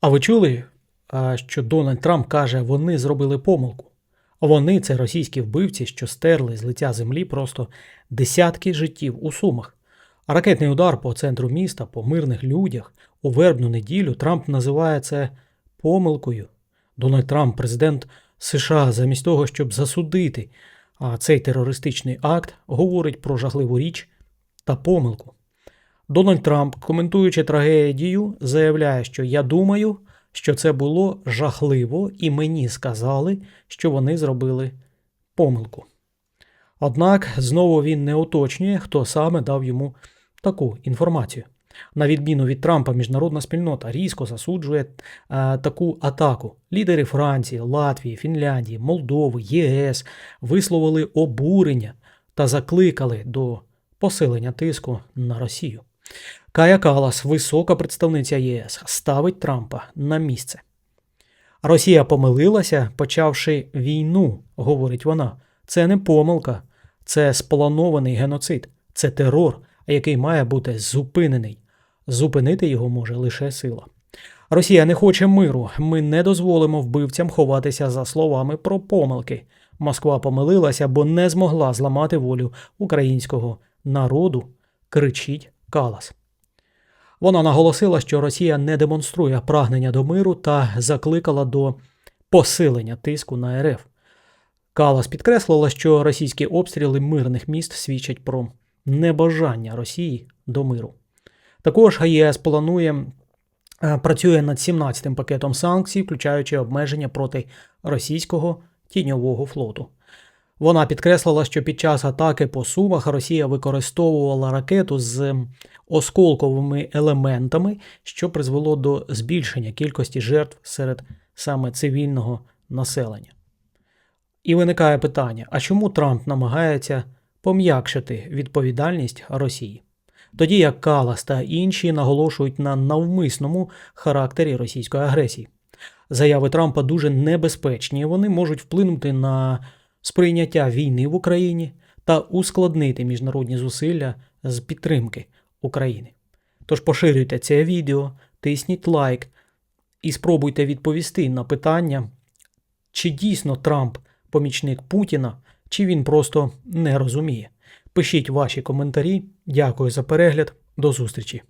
А ви чули, що Дональд Трамп каже, вони зробили помилку? Вони це російські вбивці, що стерли з лиця землі просто десятки життів у Сумах. Ракетний удар по центру міста, по мирних людях у вербну неділю Трамп називає це помилкою. Дональд Трамп, президент США, замість того, щоб засудити цей терористичний акт, говорить про жахливу річ та помилку. Дональд Трамп, коментуючи трагедію, заявляє, що я думаю, що це було жахливо, і мені сказали, що вони зробили помилку. Однак знову він не уточнює, хто саме дав йому таку інформацію. На відміну від Трампа, міжнародна спільнота різко засуджує е, таку атаку. Лідери Франції, Латвії, Фінляндії, Молдови, ЄС висловили обурення та закликали до посилення тиску на Росію. Кая Калас, висока представниця ЄС, ставить Трампа на місце. Росія помилилася, почавши війну, говорить вона. Це не помилка, це спланований геноцид, це терор, який має бути зупинений. Зупинити його може лише сила. Росія не хоче миру. Ми не дозволимо вбивцям ховатися за словами про помилки. Москва помилилася, бо не змогла зламати волю українського народу, кричить Калас. Вона наголосила, що Росія не демонструє прагнення до миру та закликала до посилення тиску на РФ. Калас підкреслила, що російські обстріли мирних міст свідчать про небажання Росії до миру. Також ЄС планує е, працює над 17-м пакетом санкцій, включаючи обмеження проти російського тіньового флоту. Вона підкреслила, що під час атаки по Сумах Росія використовувала ракету з осколковими елементами, що призвело до збільшення кількості жертв серед саме цивільного населення. І виникає питання: а чому Трамп намагається пом'якшити відповідальність Росії? Тоді як Калас та інші наголошують на навмисному характері російської агресії. Заяви Трампа дуже небезпечні, вони можуть вплинути на сприйняття війни в Україні та ускладнити міжнародні зусилля з підтримки України. Тож поширюйте це відео, тисніть лайк і спробуйте відповісти на питання, чи дійсно Трамп помічник Путіна, чи він просто не розуміє. Пишіть ваші коментарі. Дякую за перегляд. До зустрічі!